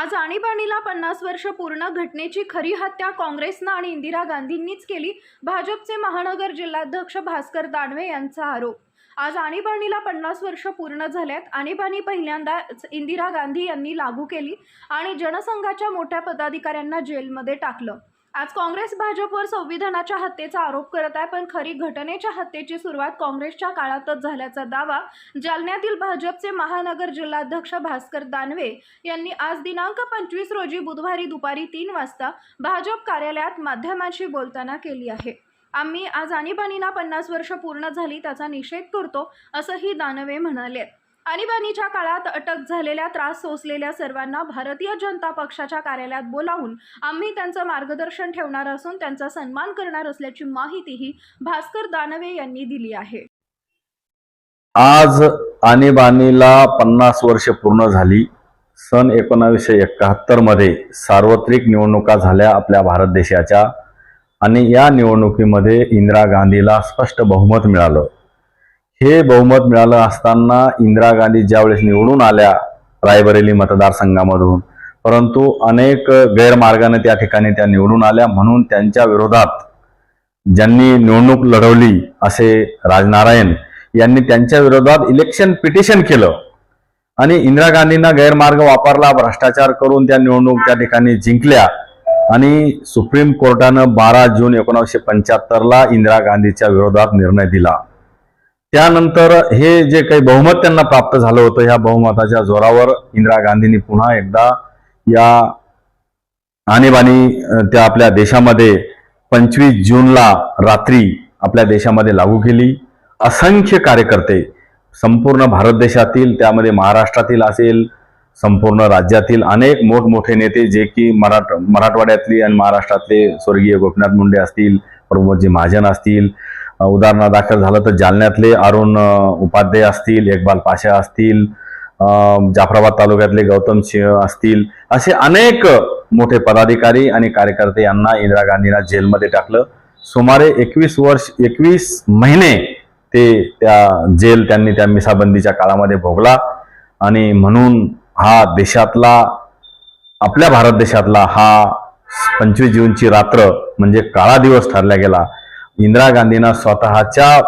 आज आणीबाणीला पन्नास वर्ष पूर्ण घटनेची खरी हत्या काँग्रेसनं आणि इंदिरा गांधींनीच केली. भाजपचे महानगर जिल्हाध्यक्ष भास्कर दानवे यांचा आरोप. आज आणीबाणीला पन्नास वर्ष पूर्ण झाल्यात. आणीबाणी पहिल्यांदाच इंदिरा गांधी यांनी लागू केली आणि जनसंघाच्या मोठ्या पदाधिकाऱ्यांना जेलमध्ये टाकलं. आज काँग्रेस भाजपवर संविधानाच्या हत्येचा आरोप करत आहे पण खरी घटनेच्या हत्येची सुरुवात काँग्रेसच्या काळातच झाल्याचा दावा जालन्यातील भाजपचे महानगर जिल्हाध्यक्ष भास्कर दानवे यांनी आज दिनांक पंचवीस रोजी बुधवारी दुपारी तीन वाजता भाजप कार्यालयात माध्यमांशी बोलताना केली आहे. आम्ही आज आणीबाणीला पन्नास वर्ष पूर्ण झाली त्याचा निषेध करतो असंही दानवे म्हणाले. आणीबाणीच्या काळात अटक झालेल्या त्रास सोसलेल्या सर्वांना भारतीय जनता पक्षाच्या कार्यालयात बोलावून आम्ही त्यांचं मार्गदर्शन ठेवणार असून त्यांचा सन्मान करणार असल्याची माहितीही भास्कर दानवे यांनी दिली आहे. आज आणीबाणीला पन्नास वर्ष पूर्ण झाली. सन एकोणावीसशे एकाहत्तरमध्ये सार्वत्रिक निवडणुका झाल्या आपल्या भारत देशाच्या. आणि या निवडणुकीमध्ये इंदिरा गांधीला स्पष्ट बहुमत मिळालं. हे बहुमत मिळालं असताना इंदिरा गांधी ज्यावेळेस निवडून आल्या रायबरेली मतदारसंघामधून परंतु अनेक गैरमार्गाने त्या ठिकाणी त्या निवडून आल्या. म्हणून त्यांच्या विरोधात ज्यांनी निवडणूक लढवली असे राजनारायण यांनी त्यांच्या विरोधात इलेक्शन पिटिशन केलं. आणि इंदिरा गांधींना गैरमार्ग वापरला भ्रष्टाचार करून त्या निवडणूक त्या ठिकाणी जिंकल्या. आणि सुप्रीम कोर्टानं बारा जून एकोणीसशे पंच्याहत्तरला इंदिरा गांधीच्या विरोधात निर्णय दिला. त्यानंतर हे जे काही बहुमत त्यांना प्राप्त झालं होतं ह्या बहुमताच्या जोरावर इंदिरा गांधींनी पुन्हा एकदा या आणीबाणी त्या आपल्या देशामध्ये पंचवीस जूनला रात्री आपल्या देशामध्ये लागू केली. असंख्य कार्यकर्ते संपूर्ण भारत देशातील त्यामध्ये महाराष्ट्रातील असेल संपूर्ण राज्यातील अनेक मोठमोठे नेते जे की मराठ मराठवाड्यातली आणि महाराष्ट्रातले स्वर्गीय गोपीनाथ मुंडे असतील प्रमोदजी महाजन असतील उदाहरणादाखल झालं तर जालन्यातले अरुण उपाध्याय असतील एकबाल पाशा असतील जाफराबाद तालुक्यातले गौतम सिंह असतील असे अनेक मोठे पदाधिकारी आणि कार्यकर्ते यांना इंदिरा गांधींना जेलमध्ये टाकलं. सुमारे एकवीस वर्ष एकवीस महिने ते त्या जेल त्यांनी त्या मिसाबंदीच्या काळामध्ये भोगला आणि म्हणून हा देशातला आपल्या भारत देशातला हा पंचवीस जूनची रात्र म्हणजे काळा दिवस ठरला गेला. इंदिरा गांधींना स्वतःच्या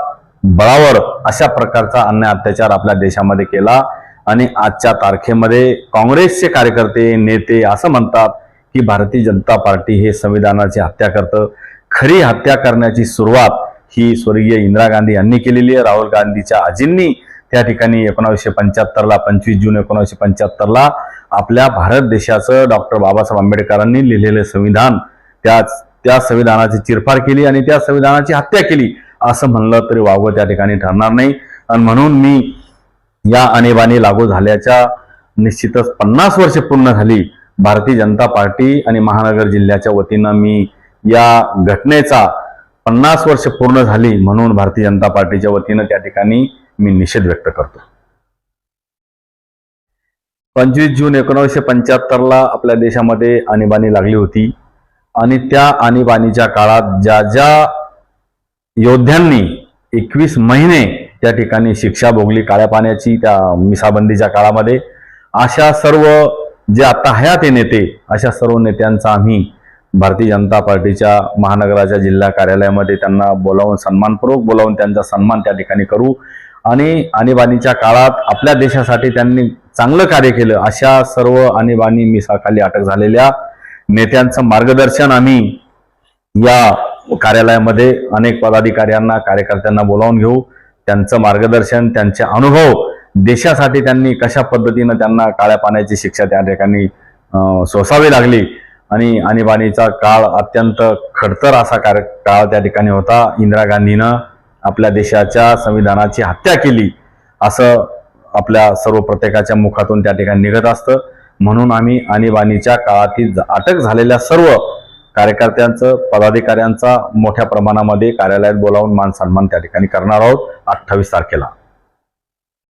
बळावर अशा प्रकारचा अन्याय अत्याचार आपल्या देशामध्ये केला. आणि आजच्या तारखेमध्ये काँग्रेसचे कार्यकर्ते नेते असं म्हणतात की भारतीय जनता पार्टी हे संविधानाची हत्या करतं. खरी हत्या करण्याची सुरुवात ही स्वर्गीय इंदिरा गांधी यांनी केलेली आहे. राहुल गांधीच्या आजींनी त्या ठिकाणी एकोणावीसशे पंच्याहत्तरला पंचवीस जून एकोणावीसशे पंच्याहत्तरला आपल्या भारत देशाचं डॉक्टर बाबासाहेब आंबेडकरांनी लिहिलेलं संविधान त्याच त्या संविधानाची चिरफाड केली आणि त्या संविधानाची हत्या केली असं म्हणलं तरी वावगं त्या ठिकाणी ठरणार नाही. आणि म्हणून मी या आणीबाणी लागू झाल्याच्या निश्चितच पन्नास वर्ष पूर्ण झाली भारतीय जनता पार्टी आणि महानगर जिल्ह्याच्या वतीनं मी या घटनेचा पन्नास वर्ष पूर्ण झाली म्हणून भारतीय जनता पार्टीच्या वतीनं त्या ठिकाणी मी निषेध व्यक्त करतो. पंचवीस जून एकोणीसशे पंच्याहत्तरला आपल्या देशामध्ये आणीबाणी लागली होती. आणि त्या आणीबाणीच्या काळात ज्या ज्या योद्ध्यांनी एकवीस महिने त्या ठिकाणी शिक्षा भोगली काळ्या पाण्याची त्या मिसाबंदीच्या काळामध्ये अशा सर्व जे आता हयात नेते अशा सर्व नेत्यांचा आम्ही भारतीय जनता पार्टीच्या महानगराच्या जिल्हा कार्यालयामध्ये त्यांना बोलावून सन्मानपूर्वक बोलावून त्यांचा सन्मान त्या ठिकाणी करू. आणि आणीबाणीच्या काळात आपल्या देशासाठी त्यांनी चांगलं कार्य केलं. अशा सर्व आणीबाणी मिसाखाली अटक झालेल्या नेत्यांचं मार्गदर्शन आम्ही या कार्यालयामध्ये अनेक पदाधिकाऱ्यांना कार्यकर्त्यांना बोलावून घेऊ. त्यांचं मार्गदर्शन त्यांचे अनुभव देशासाठी त्यांनी कशा पद्धतीनं त्यांना काळ्या पाण्याची शिक्षा त्या ठिकाणी सोसावी लागली आणि आणीबाणीचा काळ अत्यंत खडतर असा कार्य काळ त्या ठिकाणी होता. इंदिरा गांधीनं आपल्या देशाच्या संविधानाची हत्या केली असं आपल्या सर्व प्रत्येकाच्या मुखातून त्या ठिकाणी निघत असतं. म्हणून आम्ही आणीबाणीच्या काळातील अटक झालेल्या सर्व कार्यकर्त्यांचं पदाधिकाऱ्यांचा मोठ्या प्रमाणामध्ये कार्यालयात बोलावून मान सन्मान त्या ठिकाणी करणार आहोत. अठ्ठावीस तारखेला.